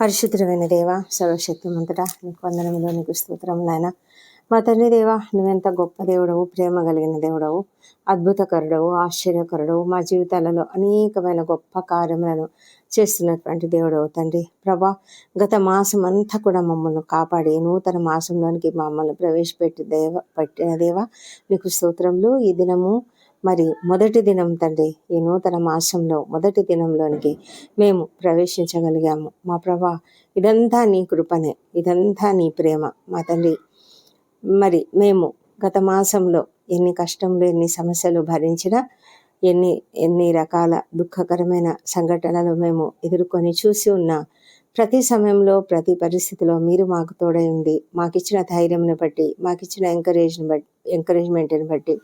పరిశుద్ధమైన దేవ సర్వశక్తిమంతుడా నీకు వందనములో నీకు స్తోత్రములైన మా తండ్రి దేవ నువ్వెంత గొప్ప దేవుడవు ప్రేమ కలిగిన దేవుడవు అద్భుతకరుడవు ఆశ్చర్యకరుడవు మా జీవితాలలో అనేకమైన గొప్ప కార్యములను చేస్తున్నటువంటి దేవుడవు తండ్రి. ప్రభా గత మాసం అంతా కూడా మమ్మల్ని కాపాడి నూతన మాసంలోనికి మమ్మల్ని ప్రవేశపెట్టి దేవ పెట్టిన దేవ నీకు స్తోత్రములు. ఈ దినము మరి మొదటి దినం తండ్రి ఈ నూతన మాసంలో మొదటి దినంలోనికి మేము ప్రవేశించగలిగాము. మా ప్రభా ఇదంతా నీ కృపనే ఇదంతా నీ ప్రేమ. మా తండ్రి మరి మేము గత మాసంలో ఎన్ని కష్టంలో ఎన్ని సమస్యలు భరించినా ఎన్ని ఎన్ని రకాల దుఃఖకరమైన సంఘటనలు మేము ఎదుర్కొని చూసి ఉన్నా ప్రతి సమయంలో ప్రతి పరిస్థితిలో మీరు మాకు తోడై ఉండి మాకిచ్చిన ధైర్యంని బట్టి మాకిచ్చిన ఎంకరేజ్ని బట్టి ఎంకరేజ్మెంట్ని బట్టి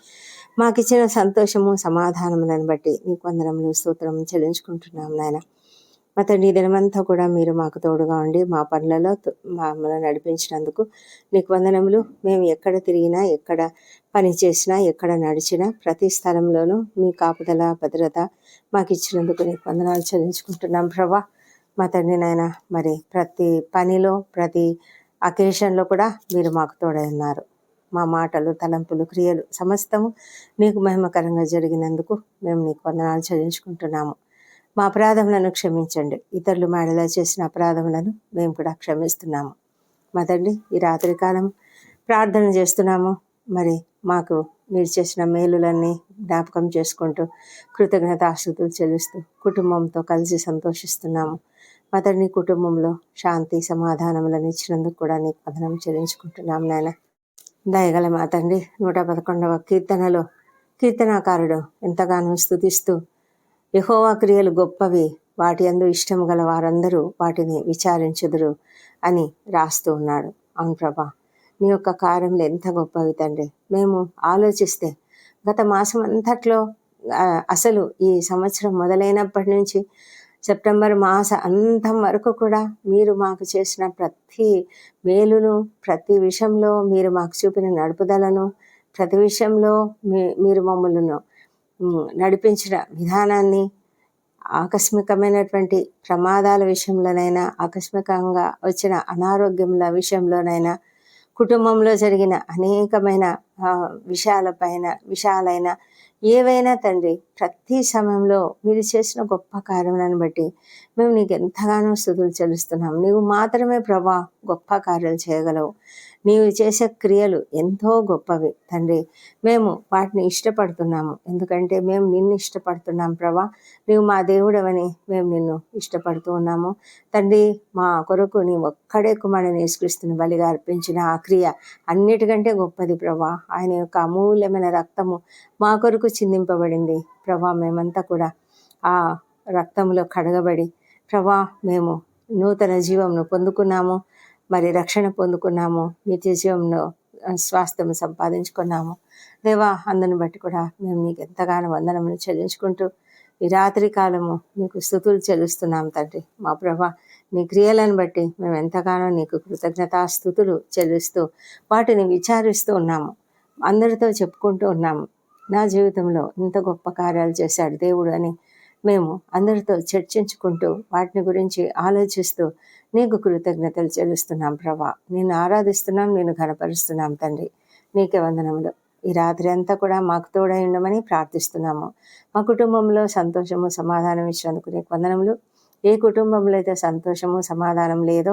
మాకిచ్చిన సంతోషము సమాధానములను బట్టి నీకు కొందరములు స్తోత్రం చెల్లించుకుంటున్నాం నాయన. మా తండ్రి దినమంతా కూడా మీరు మాకు తోడుగా ఉండి మా పనులలో మమ్మల్ని నడిపించినందుకు నీకు వందనములు. మేము ఎక్కడ తిరిగినా ఎక్కడ పని చేసినా ఎక్కడ నడిచినా ప్రతి స్థలంలోనూ మీ కాపుదల భద్రత మాకు ఇచ్చినందుకు నీకు వందనాలు చెల్లించుకుంటున్నాం ప్రభా. మా తండ్రి నాయన మరి ప్రతి పనిలో ప్రతి అకేషన్లో కూడా మీరు మాకు తోడై ఉన్నారు. మా మాటలు తలంపులు క్రియలు సమస్తము నీకు మహిమకరంగా జరిగినందుకు మేము నీకు వందనాలు చెల్లించుకుంటున్నాము. మా అపరాధములను క్షమించండి. ఇతరులు మాడలా చేసిన అపరాధములను మేము కూడా క్షమిస్తున్నాము. మదండి ఈ రాత్రికాలం ప్రార్థన చేస్తున్నాము. మరి మాకు మీరు చేసిన మేలులన్నీ జ్ఞాపకం చేసుకుంటూ కృతజ్ఞత ఆశ్రుతులు చెల్లిస్తూ కుటుంబంతో కలిసి సంతోషిస్తున్నాము. మదర్ని కుటుంబంలో శాంతి సమాధానములను ఇచ్చినందుకు కూడా నీకు పదనం చెల్లించుకుంటున్నాం నాయన. దయగల మా తండ్రి నూట పదకొండవ కీర్తనలో కీర్తనాకారుడు ఎంతగానో స్థుతిస్తూ యహోవా క్రియలు గొప్పవి వాటి అందు ఇష్టం గల వారందరూ వాటిని విచారించుదురు అని రాస్తూ ఉన్నాడు. అవును ప్రభా నీ యొక్క కార్యములు ఎంత గొప్పవి తండ్రి. మేము ఆలోచిస్తే గత మాసం అంతట్లో అసలు ఈ సంవత్సరం మొదలైనప్పటి నుంచి సెప్టెంబర్ మాస అంతం వరకు కూడా మీరు మాకు చేసిన ప్రతి మేలును ప్రతి విషయంలో మీరు మాకు చూపిన నడుపుదలను ప్రతి విషయంలో మీరు మమ్మలను నడిపించిన విధానాన్ని ఆకస్మికమైనటువంటి ప్రమాదాల విషయంలోనైనా ఆకస్మికంగా వచ్చిన అనారోగ్యముల విషయంలోనైనా కుటుంబంలో జరిగిన అనేకమైన విషయాలపైన విషయాలైన ఏవైనా తండ్రి ప్రతి సమయంలో మీరు చేసిన గొప్ప కార్యాలను బట్టి మేము నీకు ఎంతగానో స్థుతులు చెల్లిస్తున్నాం నీవు మాత్రమే ప్రభా గొప్ప కార్యాలు చేయగలవు. నీవు చేసే క్రియలు ఎంతో గొప్పవి తండ్రి. మేము వాటిని ఇష్టపడుతున్నాము. ఎందుకంటే మేము నిన్ను ఇష్టపడుతున్నాం ప్రభా. నీవు మా దేవుడవని మేము నిన్ను ఇష్టపడుతూ ఉన్నాము. తండ్రి మా కొరకు నీ ఒక్కడే కుమారుని యేసుక్రీస్తుని బలిగా అర్పించిన ఆ క్రియ అన్నిటికంటే గొప్పది ప్రభా. ఆయన యొక్క అమూల్యమైన రక్తము మా కొరకు చిందింపబడింది ప్రభా. మేమంతా కూడా ఆ రక్తంలో కడగబడి ప్రభా మేము నూతన జీవంను పొందుకున్నాము. మరి రక్షణ పొందుకున్నాము నిత్య జీవంలో స్వాస్థ్యం సంపాదించుకున్నాము. దేవా అందరిని బట్టి కూడా మేము నీకు ఎంతగానో వందనములు చెల్లించుకుంటూ ఈ రాత్రి కాలము నీకు స్థుతులు చెల్లిస్తున్నాం తండ్రి. మా ప్రభా నీ క్రియలను బట్టి మేము ఎంతగానో నీకు కృతజ్ఞతాస్థుతులు చెల్లిస్తూ వాటిని విచారిస్తూ ఉన్నాము. అందరితో చెప్పుకుంటూ ఉన్నాము. నా జీవితంలో ఇంత గొప్ప కార్యాలు చేశాడు దేవుడు అని మేము అందరితో చర్చించుకుంటూ వాటిని గురించి ఆలోచిస్తూ నీకు కృతజ్ఞతలు చెల్లిస్తున్నాం ప్రభా. నేను ఆరాధిస్తున్నాం నేను ఘనపరుస్తున్నాం తండ్రి. నీకే వందనములు. ఈ రాత్రి అంతా కూడా మాకు తోడై ఉండమని ప్రార్థిస్తున్నాము. మా కుటుంబంలో సంతోషము సమాధానం ఇచ్చినందుకు నీకు వందనములు. ఏ కుటుంబంలో అయితే సంతోషము సమాధానం లేదో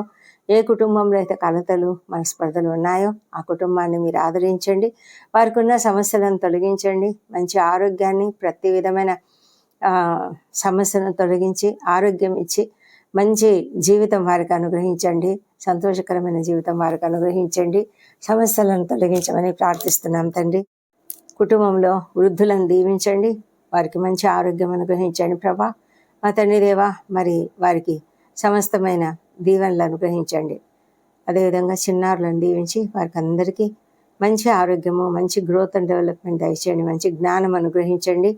ఏ కుటుంబంలో అయితే కలతలు మనస్పర్ధలు ఉన్నాయో ఆ కుటుంబాన్ని మీరు ఆదరించండి. వారికి ఉన్న సమస్యలను తొలగించండి. మంచి ఆరోగ్యాన్ని ప్రతి విధమైన సమస్యను తొలగించి ఆరోగ్యం ఇచ్చి మంచి జీవితం వారికి అనుగ్రహించండి. సంతోషకరమైన జీవితం వారికి అనుగ్రహించండి. సమస్యలను తొలగించమని ప్రార్థిస్తున్నాం తండ్రి. కుటుంబంలో వృద్ధులను దీవించండి. వారికి మంచి ఆరోగ్యం అనుగ్రహించండి ప్రభా. మా తండ్రి దేవా మరి వారికి సమస్తమైన దీవెనలు అనుగ్రహించండి. అదేవిధంగా చిన్నారులను దీవించి వారికి అందరికీ మంచి ఆరోగ్యము మంచి గ్రోత్ అండ్ డెవలప్మెంట్ దయచేయండి. మంచి జ్ఞానం అనుగ్రహించండి.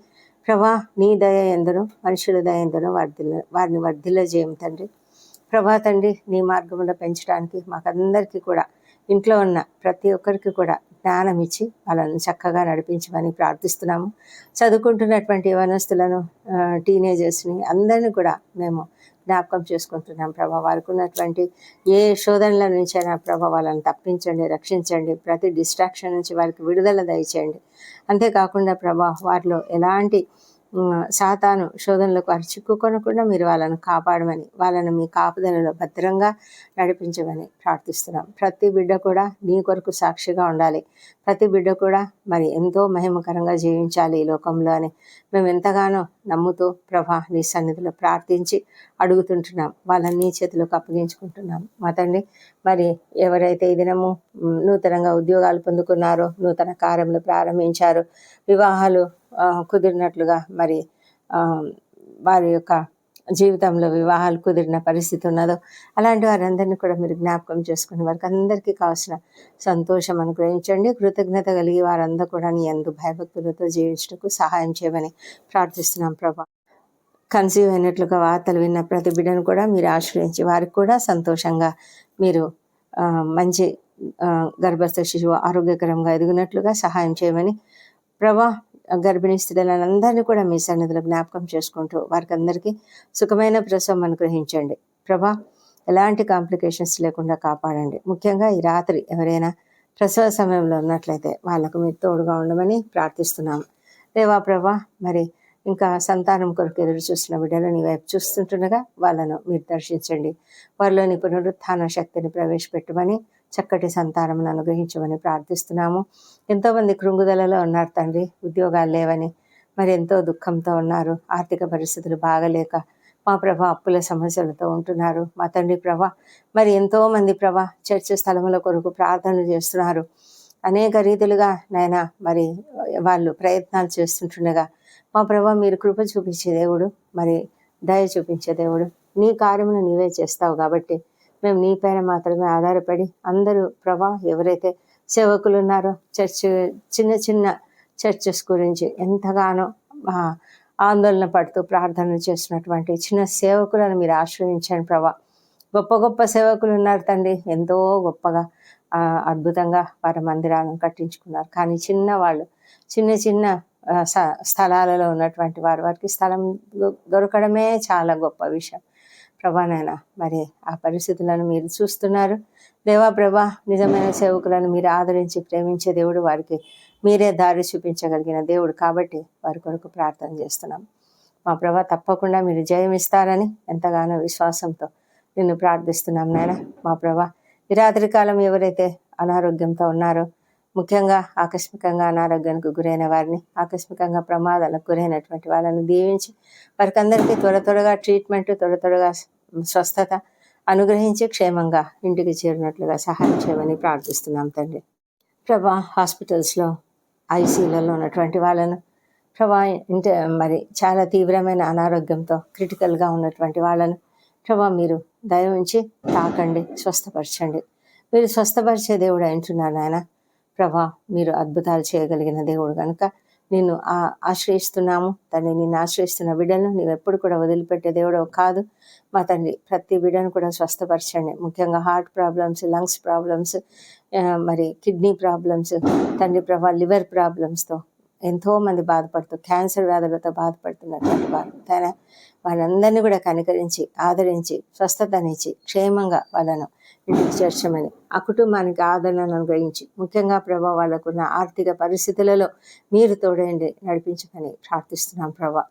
ప్రభా నీ దయ ఎందును మనుషుల దయ ఎందును వర్ధిల్ల వారిని వర్ధిల్ల చేయం తండ్రి. ప్రభా తండ్రి నీ మార్గంలో పెంచడానికి మాకందరికీ కూడా ఇంట్లో ఉన్న ప్రతి ఒక్కరికి కూడా జ్ఞానం ఇచ్చి వాళ్ళని చక్కగా నడిపించమని ప్రార్థిస్తున్నాము. చదువుకుంటున్నటువంటి వనస్తులను టీనేజర్స్ని అందరినీ కూడా మేము జ్ఞాపకం చేసుకుంటున్నాం ప్రభా. వారికి ఉన్నటువంటి ఏ శోధనల నుంచైనా ప్రభా వాళ్ళని తప్పించండి రక్షించండి ప్రతి డిస్ట్రాక్షన్ నుంచి వారికి విడుదల దయచేయండి. అంతేకాకుండా ప్రభా వారిలో ఎలాంటి సాతాను శోధనలకు వారు చిక్కుకొనకుండా మీరు వాళ్ళను కాపాడమని వాళ్ళని మీ కాపుదలలో భద్రంగా నడిపించమని ప్రార్థిస్తున్నాం. ప్రతి బిడ్డ కూడా నీ కొరకు సాక్షిగా ఉండాలి. ప్రతి బిడ్డ కూడా మరి ఎంతో మహిమకరంగా జీవించాలి ఈ లోకంలో అని మేము ఎంతగానో నమ్ముతూ ప్రభా నీ సన్నిధిలో ప్రార్థించి అడుగుతుంటున్నాం. వాళ్ళని నీ చేతులకు అప్పగించుకుంటున్నాం. మా తండ్రి మరి ఎవరైతే ఈ దినము నూతనంగా ఉద్యోగాలు పొందుకున్నారో నూతన కార్యములు ప్రారంభించారో వివాహాలు కుదిరినట్లుగా మరి వారి యొక్క జీవితంలో వివాహాలు కుదిరిన పరిస్థితి ఉన్నదో అలాంటి వారందరినీ కూడా మీరు జ్ఞాపకం చేసుకుని వారికి అందరికీ కావాల్సిన సంతోషం అనుగ్రహించండి. కృతజ్ఞత కలిగి వారందరూ కూడా నీ అందు భయభక్తులతో జీవించడానికి సహాయం చేయమని ప్రార్థిస్తున్నాం ప్రభా. కన్సీవ్ అయినట్లుగా వార్తలు విన్న ప్రతి బిడ్డను కూడా మీరు ఆశ్రయించి వారికి కూడా సంతోషంగా మీరు మంచి గర్భస్థ శిశువు ఆరోగ్యకరంగా ఎదిగినట్లుగా సహాయం చేయమని ప్రభా గర్భిణీ స్త్రీలందరినీ కూడా మీ సన్నిధిలో జ్ఞాపకం చేసుకుంటూ వారికి అందరికీ సుఖమైన ప్రసవం అనుగ్రహించండి. ప్రభా ఎలాంటి కాంప్లికేషన్స్ లేకుండా కాపాడండి. ముఖ్యంగా ఈ రాత్రి ఎవరైనా ప్రసవ సమయంలో ఉన్నట్లయితే వాళ్ళకు మీరు తోడుగా ఉండమని ప్రార్థిస్తున్నాము రేవా ప్రభా మరి ఇంకా సంతానం కొరకు ఎదురు చూస్తున్న బిడ్డలు నీ వైపు చూస్తుంటుండగా వాళ్ళను మీరు దర్శించండి. వారిలోని పునరుత్థాన శక్తిని ప్రవేశపెట్టమని చక్కటి సంతానం అనుగ్రహించమని ప్రార్థిస్తున్నాము. ఎంతోమంది కృంగుదలలో ఉన్నారు తండ్రి ఉద్యోగాలు లేవని మరి ఎంతో దుఃఖంతో ఉన్నారు ఆర్థిక పరిస్థితులు బాగలేక మా ప్రభ అప్పుల సమస్యలతో ఉంటున్నారు. మా తండ్రి ప్రభ మరి ఎంతో మంది ప్రభ చర్చ స్థలముల కొరకు ప్రార్థనలు చేస్తున్నారు. అనేక రీతులుగా నాయన మరి వాళ్ళు ప్రయత్నాలు చేస్తుంటుండగా మా ప్రభ మీరు కృప చూపించే దేవుడు మరి దయ చూపించే దేవుడు నీ కార్యమును నీవే చేస్తావు కాబట్టి మేము నీ పైన మాత్రమే ఆధారపడి అందరూ ప్రభా ఎవరైతే సేవకులు ఉన్నారో చర్చ్ చిన్న చిన్న చర్చెస్ గురించి ఎంతగానో ఆందోళన పడుతూ ప్రార్థనలు చేస్తున్నటువంటి చిన్న సేవకులను మీరు ఆశ్రయించండి ప్రభా. గొప్ప గొప్ప సేవకులు ఉన్నారు తండ్రి. ఎంతో గొప్పగా అద్భుతంగా వారి మందిరాలను కట్టించుకున్నారు. కానీ చిన్న వాళ్ళు చిన్న చిన్న స్థలాలలో ఉన్నటువంటి వారు వారికి స్థలం దొరకడమే చాలా గొప్ప విషయం. ప్రభానైనా మరి ఆ పరిస్థితులను మీరు చూస్తున్నారు. దేవా ప్రభా నిజమైన సేవకులను మీరు ఆదరించి ప్రేమించే దేవుడు వారికి మీరే దారి చూపించగలిగిన దేవుడు కాబట్టి వారి కొరకు ప్రార్థన చేస్తున్నాం. మా ప్రభా తప్పకుండా మీరు జయం ఇస్తారని ఎంతగానో విశ్వాసంతో నిన్ను ప్రార్థిస్తున్నాం నాయన. మా ప్రభా ఈ కాలం ఎవరైతే అనారోగ్యంతో ఉన్నారో ముఖ్యంగా ఆకస్మికంగా అనారోగ్యానికి గురైన వారిని ఆకస్మికంగా ప్రమాదాలకు గురైనటువంటి వాళ్ళని దీవించి వారికి అందరికీ త్వర త్వరగా ట్రీట్మెంట్ త్వర త్వరగా స్వస్థత అనుగ్రహించి క్షేమంగా ఇంటికి చేరినట్లుగా సహాయం చేయమని ప్రార్థిస్తున్నాం తండ్రి. ప్రభా హాస్పిటల్స్లో ఐసీలలో ఉన్నటువంటి వాళ్ళను ప్రభా ఇంటే మరి చాలా తీవ్రమైన అనారోగ్యంతో క్రిటికల్గా ఉన్నటువంటి వాళ్ళను ప్రభా మీరు దయ ఉంచి తాకండి స్వస్థపరచండి. మీరు స్వస్థపరిచే దేవుడు అంటున్నారు నాయన. ప్రభా మీరు అద్భుతాలు చేయగలిగిన దేవుడు. కనుక నిన్ను ఆ- ఆశ్రయిస్తున్నాము. తండ్రి నిన్ను ఆశ్రయిస్తున్న బిడ్డను నీవు ఎప్పుడు కూడా వదిలిపెట్టే దేవుడో కాదు. మా తండ్రి ప్రతి బిడ్డను కూడా స్వస్థపరచండి. ముఖ్యంగా హార్ట్ ప్రాబ్లమ్స్ లంగ్స్ ప్రాబ్లమ్స్ మరి కిడ్నీ ప్రాబ్లమ్స్ తండ్రి ప్రభా లివర్ ప్రాబ్లమ్స్తో ఎంతో మంది బాధపడుతూ క్యాన్సర్ వ్యాధులతో బాధపడుతున్నటువంటి వారు. వారందరినీ కూడా కనికరించి ఆదరించి స్వస్థతనిచ్చి క్షేమంగా వాళ్ళను ఇంటికి చేర్చమని ఆ కుటుంబానికి ఆదరణను అనుగ్రహించి ముఖ్యంగా ప్రభా వాళ్ళకున్న ఆర్థిక పరిస్థితులలో మీరు తోడండి నడిపించమని ప్రార్థిస్తున్నాం ప్రభా.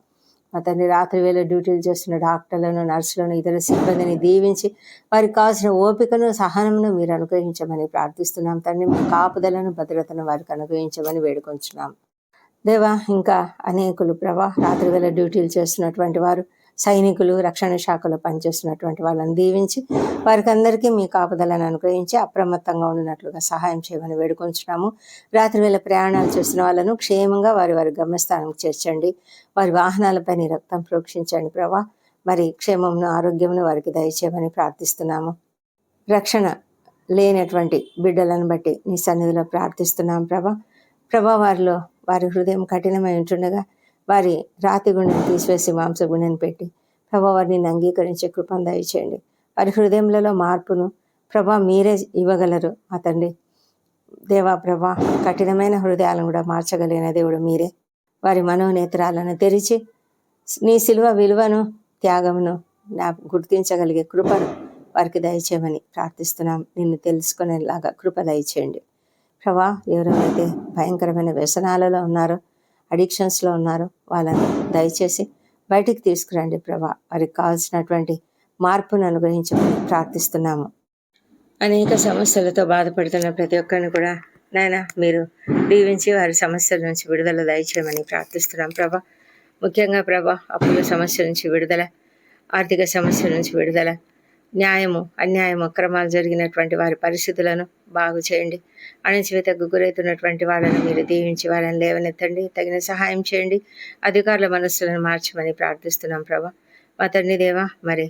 మా తండ్రి రాత్రి వేళ డ్యూటీలు చేస్తున్న డాక్టర్లను నర్సులను ఇతర సిబ్బందిని దీవించి వారికి కావాల్సిన ఓపికను సహనమును మీరు అనుగ్రహించమని ప్రార్థిస్తున్నాం. తండ్రి మీ కాపుదలను భద్రతను వారికి అనుగ్రహించమని వేడుకొంచున్నాం. దేవా ఇంకా అనేకులు ప్రభా రాత్రి వేళ డ్యూటీలు చేస్తున్నటువంటి వారు సైనికులు రక్షణ శాఖలో పనిచేస్తున్నటువంటి వాళ్ళని దీవించి వారికి అందరికీ మీ కాపుదలను అనుగ్రహించి అప్రమత్తంగా ఉండినట్లుగా సహాయం చేయమని వేడుకొంచున్నాము. రాత్రి వేళ ప్రయాణాలు చేస్తున్న వాళ్ళను క్షేమంగా వారి వారి గమ్యస్థానం చేర్చండి. వారి వాహనాలపై నీ రక్తం ప్రోక్షించండి ప్రభా. మరి క్షేమంను ఆరోగ్యంను వారికి దయచేయమని ప్రార్థిస్తున్నాము. రక్షణ లేనటువంటి బిడ్డలను బట్టి నీ సన్నిధిలో ప్రార్థిస్తున్నాం ప్రభా. ప్రభా వారిలో వారి హృదయం కఠినమై ఉంటుండగా వారి రాతి గుండెని తీసివేసి మాంస గుండెని పెట్టి ప్రభా వారిని అంగీకరించే కృపను దయచేయండి. వారి హృదయంలో మార్పును ప్రభా మీరే ఇవ్వగలరు. మా తండ్రి దేవా ప్రభా కఠినమైన హృదయాలను కూడా మార్చగలిగిన దేవుడు మీరే. వారి మనోనేత్రాలను తెరిచి నీ సిలువ విలువను త్యాగమును నా గుర్తించగలిగే కృపను వారికి దయచేయమని ప్రార్థిస్తున్నాం. నిన్ను తెలుసుకునేలాగా కృప దయచేయండి. ప్రభా ఎవరైతే భయంకరమైన వ్యసనాలలో ఉన్నారో అడిక్షన్స్లో ఉన్నారో. వాళ్ళని దయచేసి బయటికి తీసుకురండి ప్రభా. వారికి కావాల్సినటువంటి మార్పును అనుగ్రహించమని ప్రార్థిస్తున్నాము. అనేక సమస్యలతో బాధపడుతున్న ప్రతి ఒక్కరిని కూడా నాయన మీరు దీవించి వారి సమస్యల నుంచి విడుదల దయచేయమని ప్రార్థిస్తున్నాం ప్రభా. ముఖ్యంగా ప్రభా అప్పుల సమస్య నుంచి విడుదల ఆర్థిక సమస్యల నుంచి విడుదల న్యాయము అన్యాయము అక్రమాలు జరిగినటువంటి వారి పరిస్థితులను బాగు చేయండి. అణచివేతకు గురవుతున్నటువంటి వాళ్ళని మీరు దీవించి వాళ్ళని లేవనెత్తండి. తగిన సహాయం చేయండి. అధికారుల మనస్సులను మార్చమని ప్రార్థిస్తున్నాం ప్రభా. మా తండ్రి దేవా మరి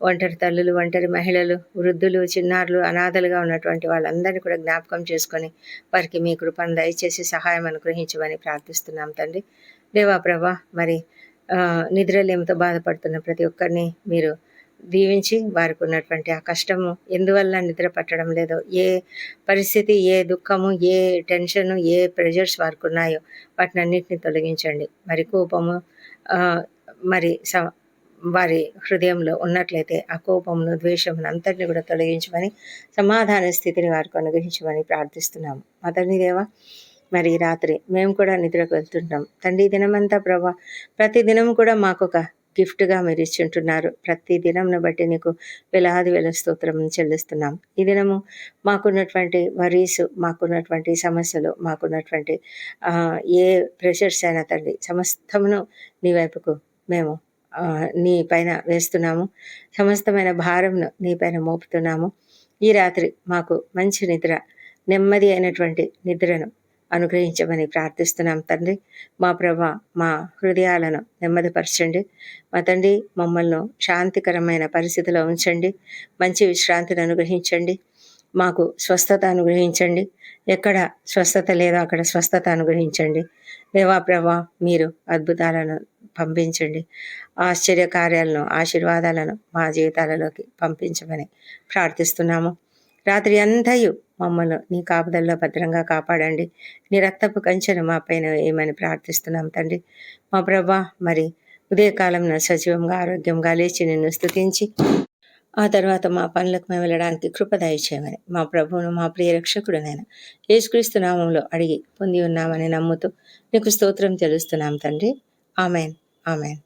ఒంటరి తల్లులు ఒంటరి మహిళలు వృద్ధులు చిన్నారులు అనాథలుగా ఉన్నటువంటి వాళ్ళందరినీ కూడా జ్ఞాపకం చేసుకొని వారికి మీ కృపను దయచేసి సహాయం అనుగ్రహించమని ప్రార్థిస్తున్నాం తండ్రి. దేవా ప్రభా మరి నిద్రలేమితో బాధపడుతున్న ప్రతి ఒక్కరిని మీరు దీవించి వారికి ఉన్నటువంటి ఆ కష్టము ఎందువల్ల నిద్ర పట్టడం లేదో ఏ పరిస్థితి ఏ దుఃఖము ఏ టెన్షను ఏ ప్రెషర్స్ వారికి ఉన్నాయో వాటిని అన్నింటినీ తొలగించండి. మరి కోపము మరి స వారి హృదయంలో ఉన్నట్లయితే ఆ కోపమును ద్వేషమును అంతటిని కూడా తొలగించమని సమాధాన స్థితిని వారికి అనుగ్రహించమని ప్రార్థిస్తున్నాము. మదర్ని దేవా మరి రాత్రి మేము కూడా నిద్రకు వెళ్తుంటాం. తండ్రి దినమంతా ప్రభా ప్రతి దినం కూడా మాకు ఒక గిఫ్ట్గా మీరు ఇచ్చింటున్నారు. ప్రతి దినంను బట్టి నీకు వేలాది వేల స్తోత్రం చెల్లిస్తున్నాం. ఈ దినము మాకున్నటువంటి వరీస్ మాకున్నటువంటి సమస్యలు మాకున్నటువంటి ఏ ప్రెషర్స్ అయినా తండ్రి సమస్తమును నీ వైపుకు మేము నీ పైన వేస్తున్నాము. సమస్తమైన భారంను నీ పైన మోపుతున్నాము. ఈ రాత్రి మాకు మంచి నిద్ర నెమ్మది అయినటువంటి నిద్రను అనుగ్రహించమని ప్రార్థిస్తున్నాం తండ్రి. మా ప్రభ మా హృదయాలను నెమ్మదిపరచండి. మా తండ్రి మమ్మల్ని శాంతికరమైన పరిస్థితిలో ఉంచండి. మంచి విశ్రాంతిని అనుగ్రహించండి. మాకు స్వస్థత అనుగ్రహించండి. ఎక్కడ స్వస్థత లేదో అక్కడ స్వస్థత అనుగ్రహించండి. దేవా ప్రభా మీరు అద్భుతాలను పంపించండి. ఆశ్చర్య కార్యాలను ఆశీర్వాదాలను మా జీవితాలలోకి పంపించమని ప్రార్థిస్తున్నాము. రాత్రి అంతయు మమ్మల్ని నీ కాపుదల్లో భద్రంగా కాపాడండి. నీ రక్తపు కంచెను మా పైన ఏమని ప్రార్థిస్తున్నాం తండ్రి. మా ప్రభా మరి ఉదయకాలంలో సజీవంగా ఆరోగ్యంగా లేచి నిన్ను స్థుతించి ఆ తర్వాత మా పనులకు మేము వెళ్ళడానికి కృపదాయి చేయమని మా ప్రభువును మా ప్రియ రక్షకుడు నేను యేసుక్రీస్తు నామంలో అడిగి పొంది ఉన్నామని నమ్ముతూ నీకు స్తోత్రం తెలుస్తున్నాం తండ్రి. ఆమెన్. ఆమెన్.